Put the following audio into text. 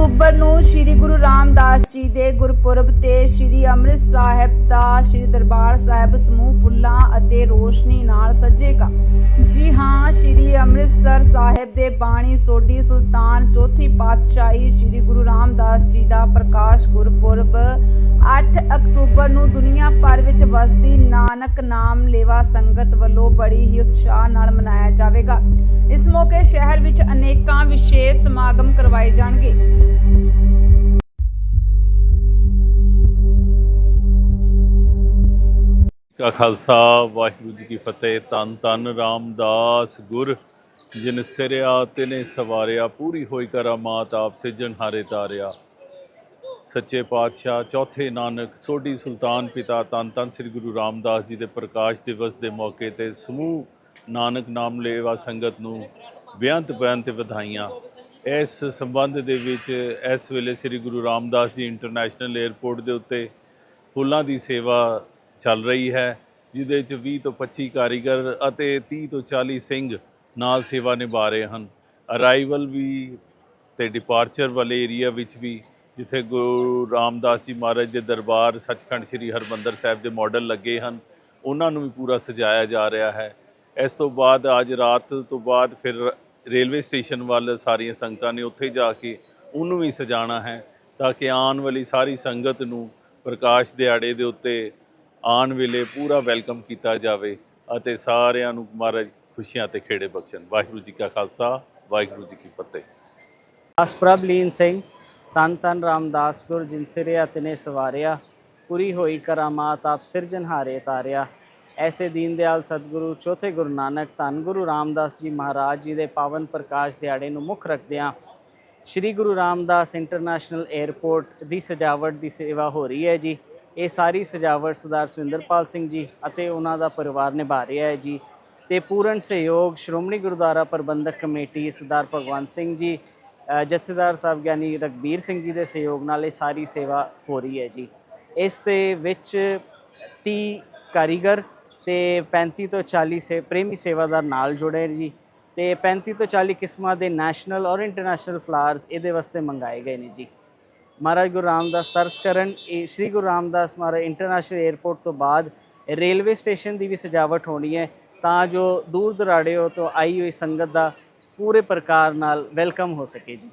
October ਨੂੰ ਸ੍ਰੀ ਗੁਰੂ ਰਾਮਦਾਸ ਜੀ ਦੇ ਗੁਰਪੁਰਬ ਤੇ ਸ੍ਰੀ ਅੰਮ੍ਰਿਤ ਸਾਹਿਬ ਦਾ ਸ੍ਰੀ ਦਰਬਾਰ ਸਾਹਿਬ ਸਮੂਹ ਫੁੱਲਾਂ ਅਤੇ ਰੋਸ਼ਨੀ ਨਾਲ ਸਜੇਗਾ। ਜੀ ਹਾਂ, ਸ੍ਰੀ ਅੰਮ੍ਰਿਤਸਰ ਸਾਹਿਬ ਦੇ ਬਾਣੀ ਸੋਢੀ ਸੁਲਤਾਨ ਚੌਥੀ ਪਾਤਸ਼ਾਹੀ ਸ੍ਰੀ ਗੁਰੂ ਰਾਮਦਾਸ ਜੀ ਦਾ ਪ੍ਰਕਾਸ਼ ਗੁਰਪੁਰਬ 8 ਅਕਤੂਬਰ ਨੂੰ ਦੁਨੀਆ ਭਰ ਵਿੱਚ ਵਸਦੀ ਨਾਨਕ ਨਾਮ ਲੇਵਾ ਸੰਗਤ ਵੱਲੋਂ ਬੜੀ ਹੀ ਉਤਸ਼ਾਹ ਨਾਲ ਮਨਾਇਆ ਜਾਵੇਗਾ। ਮੌਕੇ ਸ਼ਹਿਰ ਵਿੱਚ ਅਨੇਕਾਂ ਵਿਸ਼ੇਸ਼ ਸਮਾਗਮ ਕਰਵਾਏ ਜਾਣਗੇ। ਕਾ ਖਾਲਸਾ, ਵਾਹਿਗੁਰੂ ਜੀ ਕੀ ਫਤਿਹ। ਤਨ ਤਨ ਰਾਮਦਾਸ ਗੁਰ, ਜਿਨ ਸਿਰਿਆ ਤਿਨੇ ਸਵਾਰਿਆ, ਪੂਰੀ ਹੋਈ ਕਰਾਮਾਤ ਆਪ ਸਿਜਣ ਹਾਰੇ ਤਾਰਿਆ। ਸੱਚੇ ਪਾਤਸ਼ਾਹ, ਚੌਥੇ ਨਾਨਕ, ਸੋਢੀ ਸੁਲਤਾਨ ਪਿਤਾ ਤਨ ਤਨ ਸ੍ਰੀ ਗੁਰੂ ਰਾਮਦਾਸ ਜੀ ਦੇ ਪ੍ਰਕਾਸ਼ ਦਿਵਸ ਦੇ ਮੌਕੇ ਤੇ ਸਮੂਹ ਨਾਨਕ ਨਾਮ ਲੇਵਾ ਸੰਗਤ ਨੂੰ। ਬੇਅੰਤ ਬੇਅੰਤ ਵਧਾਈਆਂ। ਇਸ ਸੰਬੰਧ ਦੇ ਵਿੱਚ ਇਸ ਵੇਲੇ ਸ੍ਰੀ ਗੁਰੂ ਰਾਮਦਾਸ ਜੀ ਇੰਟਰਨੈਸ਼ਨਲ 에ਅਰਪੋਰਟ ਦੇ ਉੱਤੇ ਫੁੱਲਾਂ ਦੀ ਸੇਵਾ ਚੱਲ ਰਹੀ ਹੈ, ਜਿਹਦੇ ਵਿੱਚ 20 ਤੋਂ 25 ਕਾਰੀਗਰ ਅਤੇ 30 ਤੋਂ 40 ਸਿੰਘ ਨਾਲ ਸੇਵਾ ਨਿਭਾ ਰਹੇ ਹਨ। ਅਰਾਈਵਲ ਵੀ ਤੇ ਡਿਪਾਰਚਰ ਵਾਲੇ ਏਰੀਆ ਵਿੱਚ ਵੀ, ਜਿੱਥੇ ਗੁਰੂ ਰਾਮਦਾਸ ਜੀ ਮਹਾਰਾਜ ਦੇ ਦਰਬਾਰ ਸੱਚਖੰਡ ਸ੍ਰੀ ਹਰਮੰਦਰ ਸਾਹਿਬ ਦੇ ਮਾਡਲ ਲੱਗੇ ਹਨ, ਉਹਨਾਂ ਨੂੰ ਵੀ ਪੂਰਾ ਸਜਾਇਆ ਜਾ ਰਿਹਾ ਹੈ। ਇਸ ਤੋਂ ਬਾਅਦ ਅੱਜ ਰਾਤ ਤੋਂ ਬਾਅਦ ਫਿਰ ਰੇਲਵੇ ਸਟੇਸ਼ਨ ਵੱਲ ਸਾਰੀਆਂ ਸੰਗਤਾਂ ਨੇ ਉੱਥੇ ਜਾ ਕੇ ਉਹਨੂੰ ਵੀ ਸਜਾਣਾ ਹੈ ਤਾਂ ਕਿ ਆਉਣ ਵਾਲੀ ਸਾਰੀ ਸੰਗਤ ਨੂੰ ਪ੍ਰਕਾਸ਼ ਦਿਹਾੜੇ ਦੇ ਉੱਤੇ ਆਉਣ ਵੇਲੇ ਪੂਰਾ ਵੈਲਕਮ ਕੀਤਾ ਜਾਵੇ ਅਤੇ ਸਾਰਿਆਂ ਨੂੰ ਮਹਾਰਾਜ ਖੁਸ਼ੀਆਂ ਤੇ ਖੇੜੇ ਬਖਸ਼ਣ। ਵਾਹਿਗੁਰੂ ਜੀ ਕਾ ਖਾਲਸਾ, ਵਾਹਿਗੁਰੂ ਜੀ ਕੀ ਫਤਿਹ। ਦਾਸ ਪ੍ਰਭਲੀਨ ਸਿੰਘ ਤਨ ਤਨ ਰਾਮਦਾਸ ਗੁਰ ਜਿਨ ਸਿਰਿਆ ਤਿਨੇ ਸਵਾਰਿਆ, ਪੂਰੀ ਹੋਈ ਕਰਾਮਾਤ ਆਪ ਸਿਰਜਨਹਾਰੇ ਤਾਰਿਆ। ਐਸੇ ਦੀਨ ਦਿਆਲ ਸਤਿਗੁਰੂ, ਚੌਥੇ ਗੁਰੂ ਨਾਨਕ, ਧੰਨ ਗੁਰੂ ਰਾਮਦਾਸ ਜੀ ਮਹਾਰਾਜ ਜੀ ਦੇ ਪਾਵਨ ਪ੍ਰਕਾਸ਼ ਦਿਹਾੜੇ ਨੂੰ ਮੁੱਖ ਰੱਖਦਿਆਂ ਸ਼੍ਰੀ ਗੁਰੂ ਰਾਮਦਾਸ ਇੰਟਰਨੈਸ਼ਨਲ 에ਅਰਪੋਰਟ ਦੀ ਸਜਾਵਟ ਦੀ ਸੇਵਾ ਹੋ ਰਹੀ ਹੈ ਜੀ। ਇਹ ਸਾਰੀ ਸਜਾਵਟ ਸਰਦਾਰ ਸੁਰਿੰਦਰਪਾਲ ਸਿੰਘ ਜੀ ਅਤੇ ਉਹਨਾਂ ਦਾ ਪਰਿਵਾਰ ਨਿਭਾ ਰਿਹਾ ਹੈ ਜੀ। ਤੇ ਪੂਰਨ ਸਹਿਯੋਗ ਸ਼੍ਰੋਮਣੀ ਗੁਰਦੁਆਰਾ ਪ੍ਰਬੰਧਕ ਕਮੇਟੀ ਸਰਦਾਰ ਭਗਵੰਤ ਸਿੰਘ ਜੀ ਜਥੇਦਾਰ ਸਾਹਿਬ ਗਿਆਨੀ ਰਗਬੀਰ ਸਿੰਘ ਜੀ ਦੇ ਸਹਿਯੋਗ ਨਾਲ ਇਹ ਸਾਰੀ ਸੇਵਾ ਹੋ ਰਹੀ ਹੈ ਜੀ। ਇਸ ਦੇ ਵਿੱਚ 30 ਕਾਰੀਗਰ ਤੇ 35 ਤੋਂ 40 ਸੇ, ਪ੍ਰੇਮੀ ਸੇਵਾਦਾਰ ਨਾਲ ਜੁੜੇ ਜੀ। ਤੇ 35 ਤੋਂ 40 ਕਿਸਮਾਂ ਦੇ ਨੈਸ਼ਨਲ ਔਰ ਇੰਟਰਨੈਸ਼ਨਲ ਫਲਾਵਰਸ ਇਹਦੇ ਵਾਸਤੇ ਮੰਗਾਏ ਗਏ ਨੇ ਜੀ। ਮਹਾਰਾਜ ਗੁਰੂ ਰਾਮਦਾਸ ਤਰਸ ਕਰਨ, ਇਹ ਸ੍ਰੀ ਗੁਰੂ ਰਾਮਦਾਸ ਮਹਾਰਾਜ ਇੰਟਰਨੈਸ਼ਨਲ 에ਅਰਪੋਰਟ ਤੋਂ ਬਾਅਦ ਰੇਲਵੇ ਸਟੇਸ਼ਨ ਦੀ ਵੀ ਸਜਾਵਟ ਹੋਣੀ ਹੈ, ਤਾਂ ਜੋ ਦੂਰ ਦਰਾੜਿਓ ਤੋਂ ਆਈ ਹੋਈ ਸੰਗਤ ਦਾ ਪੂਰੇ ਪ੍ਰਕਾਰ ਨਾਲ ਵੈਲਕਮ ਹੋ ਸਕੇ ਜੀ।